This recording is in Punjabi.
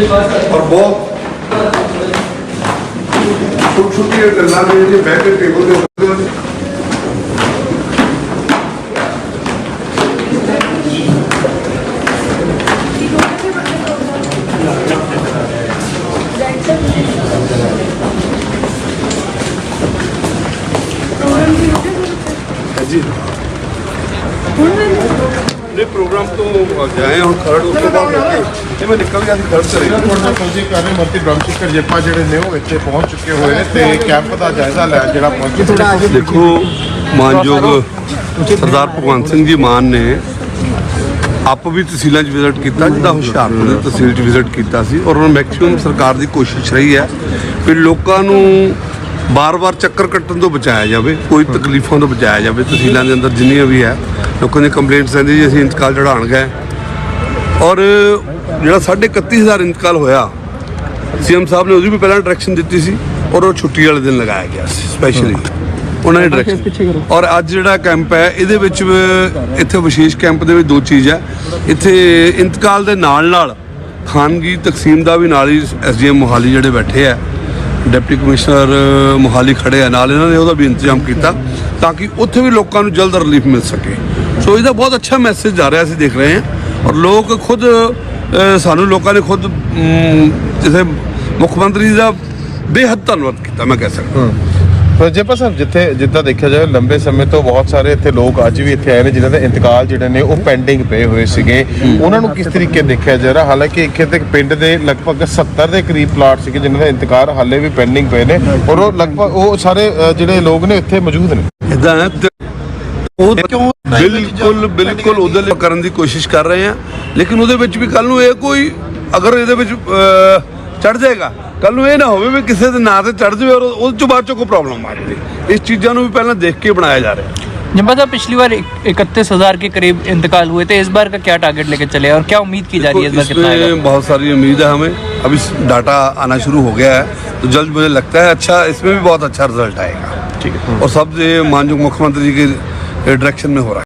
ਔਰ ਬਹੁਤ ਛੋਟੀ ਛੋਟੀਆਂ ਗੱਲਾਂ ਨੇ ਜਿਹੜੇ ਬਹਿ ਕੇ ਟੇਬਲ ਦੇ ਉੱਤੇ ਜੀ ਇਹ ਪ੍ਰੋਗਰਾਮ ਤੋਂ ਜਾਏ ਹੁਣ ਖਰੜ ਉਸ ਤੋਂ ਬਾਅਦ ਇਹ ਮੈਂ ਨਿਕਲ ਗਿਆ ਸੀ ਖਰੜ ਚਲੇ ਗਿਆ ਤੁਹਾਡਾ ਕੋਸ਼ਿਸ਼ ਕਰ ਰਹੇ ਮਰਤੀ ਡਰਮਸਿਕ ਕਰਜੇਪਾ ਜਿਹੜੇ ਨੇ ਉਹ ਇੱਥੇ ਪਹੁੰਚ ਚੁੱਕੇ ਹੋਏ ਨੇ ਤੇ ਕੈਂਪ ਦਾ ਜਾਇਜ਼ਾ ਲੈਣ ਜਿਹੜਾ ਪਹੁੰਚੇ ਦੇਖੋ ਮਾਨਯੋਗ ਸਰਦਾਰ ਭਗਵੰਤ ਸਿੰਘ ਜੀ ਮਾਨ ਨੇ ਆਪ ਵੀ ਤਹਿਸੀਲਾਂ 'ਚ ਵਿਜ਼ਿਟ ਕੀਤਾ ਜਿੱਦਾਂ ਹੁਸ਼ਿਆਰਪੁਰ ਦੀ ਤਹਿਸੀਲ 'ਚ ਵਿਜ਼ਿਟ ਕੀਤਾ ਸੀ ਔਰ ਉਹਨਾਂ ਮੈਕਸਿਮਮ ਸਰਕਾਰ ਦੀ ਕੋਸ਼ਿਸ਼ ਰਹੀ ਹੈ ਕਿ ਲੋਕਾਂ ਨੂੰ ਬਾਰ-ਬਾਰ ਚੱਕਰ ਕੱਟਣ ਤੋਂ ਬਚਾਇਆ ਜਾਵੇ ਕੋਈ ਤਕਲੀਫਾਂ ਤੋਂ ਬਚਾਇਆ ਜਾਵੇ ਤਹਿਸੀਲਾਂ ਦੇ ਅੰਦਰ ਜਿੰਨੀਆਂ ਵੀ ਹੈ ਲੋਕਾਂ ਦੀ ਕੰਪਲੇਂਟਸ ਆਉਂਦੀ ਜੀ ਅਸੀਂ ਇੰਤਕਾਲ ਚੜਾਉਣ ਗਏ। ਔਰ ਜਿਹੜਾ ਸਾਢੇ 31000 ਇੰਤਕਾਲ ਹੋਇਆ ਸੀਐਮ ਸਾਹਿਬ ਨੇ ਉਹਦੀ ਵੀ ਪਹਿਲਾਂ ਡਾਇਰੈਕਸ਼ਨ ਦਿੱਤੀ ਸੀ ਔਰ ਉਹ ਛੁੱਟੀ ਵਾਲੇ ਦਿਨ ਲਗਾਇਆ ਗਿਆ ਸੀ ਸਪੈਸ਼ਲੀ ਉਹਨਾਂ ਨੇ ਡਾਇਰੈਕਸ਼ਨ ਔਰ ਅੱਜ ਜਿਹੜਾ ਕੈਂਪ ਹੈ ਇਹਦੇ ਵਿੱਚ ਇੱਥੇ ਵਿਸ਼ੇਸ਼ ਕੈਂਪ ਦੇ ਵਿੱਚ ਦੋ ਚੀਜ਼ ਹੈ। ਇੱਥੇ ਇੰਤਕਾਲ ਦੇ ਨਾਲ ਨਾਲ ਖਾਨਗੀ ਤਕਸੀਮ ਦਾ ਵੀ ਨਾਲ ਹੀ ਐਸਡੀਐਮ ਮੋਹਾਲੀ ਜਿਹੜੇ ਬੈਠੇ ਆ ਡਿਪਟੀ ਕਮਿਸ਼ਨਰ ਮੋਹਾਲੀ ਖੜੇ ਆ ਨਾਲ ਇਹਨਾਂ ਨੇ ਉਹਦਾ ਵੀ ਇੰਤਜ਼ਾਮ ਕੀਤਾ ਤਾਂ ਕਿ ਉੱਥੇ ਵੀ ਲੋਕਾਂ ਨੂੰ ਜਲਦ ਰਿਲੀਫ ਮਿਲ ਸਕੇ। ਸੋ ਇਹਦਾ ਬਹੁਤ ਅੱਛਾ ਮੈਸੇਜ ਜਾ ਰਿਹਾ ਅਸੀਂ ਦੇਖ ਰਹੇ ਹਾਂ। ਔਰ ਲੋਕ ਖੁਦ ਸਾਨੂੰ ਲੋਕਾਂ ਨੇ ਖੁਦ ਜਿਵੇਂ ਮੁੱਖ ਮੰਤਰੀ ਦਾ ਬੇਹੱਦ ਧੰਨਵਾਦ ਕੀਤਾ ਮੈਂ ਕਹਿ ਸਕਦਾ। ਪ੍ਰਜੇਪਾ ਸਾਹਿਬ ਜਿੱਥੇ ਜਿੱਦਾਂ ਦੇਖਿਆ ਜਾਵੇ ਲੰਬੇ ਸਮੇਂ ਤੋਂ ਬਹੁਤ ਸਾਰੇ ਇੱਥੇ ਲੋਕ ਅੱਜ ਵੀ ਇੱਥੇ ਆਏ ਨੇ ਜਿਨ੍ਹਾਂ ਦੇ ਇੰਤਕਾਲ ਜਿਹੜੇ ਨੇ ਉਹ ਪੈਂਡਿੰਗ ਪਏ ਹੋਏ ਸੀਗੇ। ਉਹਨਾਂ ਨੂੰ ਕਿਸ ਤਰੀਕੇ ਦੇਖਿਆ ਜਾ ਰਿਹਾ? ਹਾਲਾਂਕਿ ਇੱਥੇ ਤੇ ਪਿੰਡ ਦੇ ਲਗਭਗ 70 ਦੇ ਕਰੀਬ ਪਲਾਟ ਸੀਗੇ ਜਿਨ੍ਹਾਂ ਦੇ ਇੰਤਕਾਲ ਹਾਲੇ ਵੀ ਪੈਂਡਿੰਗ ਪਏ ਨੇ। ਔਰ ਉਹ ਲਗਭਗ ਉਹ ਸਾਰੇ ਜਿਹੜੇ ਲੋਕ ਨੇ ਇੱਥੇ ਮੌਜੂਦ ਨੇ। ਇਦਾਂ ਹੈ ਤੇ ਉਹ ਬਿਲਕੁਲ ਬਿਲਕੁਲ ਉਹਦੇ ਲਈ ਕਰਨ ਦੀ ਕੋਸ਼ਿਸ਼ ਕਰ ਰਹੇ ਆ ਲੇਕਿਨ ਉਹਦੇ ਵਿੱਚ ਵੀ ਕੱਲ ਨੂੰ ਇਹ ਕੋਈ ਅਗਰ ਇਹਦੇ ਵਿੱਚ ਚੜ ਜਾਏਗਾ ਕੱਲ ਨੂੰ ਇਹ ਨਾ ਹੋਵੇ ਵੀ ਕਿਸੇ ਦੇ ਨਾਂ ਤੇ ਚੜ ਜਾਵੇ ਔਰ ਉਹ ਚੋਂ ਬਾਅਦ ਚੋਂ ਕੋਈ ਪ੍ਰੋਬਲਮ ਆ ਜਾਵੇ ਇਸ ਚੀਜ਼ਾਂ ਨੂੰ ਵੀ ਪਹਿਲਾਂ ਦੇਖ ਕੇ ਬਣਾਇਆ ਜਾ ਰਿਹਾ जम्पा साहब पिछली बार इकतीस हजार के करीब इंतकाल हुए थे इस बार का क्या टारगेट लेके चले और क्या उम्मीद की जा रही है इस बार कितना आएगा इसमें बहुत सारी उम्मीद है हमें अभी डाटा आना शुरू हो गया है तो जल्द मुझे लगता है अच्छा इसमें भी बहुत अच्छा रिजल्ट आएगा ठीक है और सब ये माननीय मुख्यमंत्री जी के डायरेक्शन में हो रहा है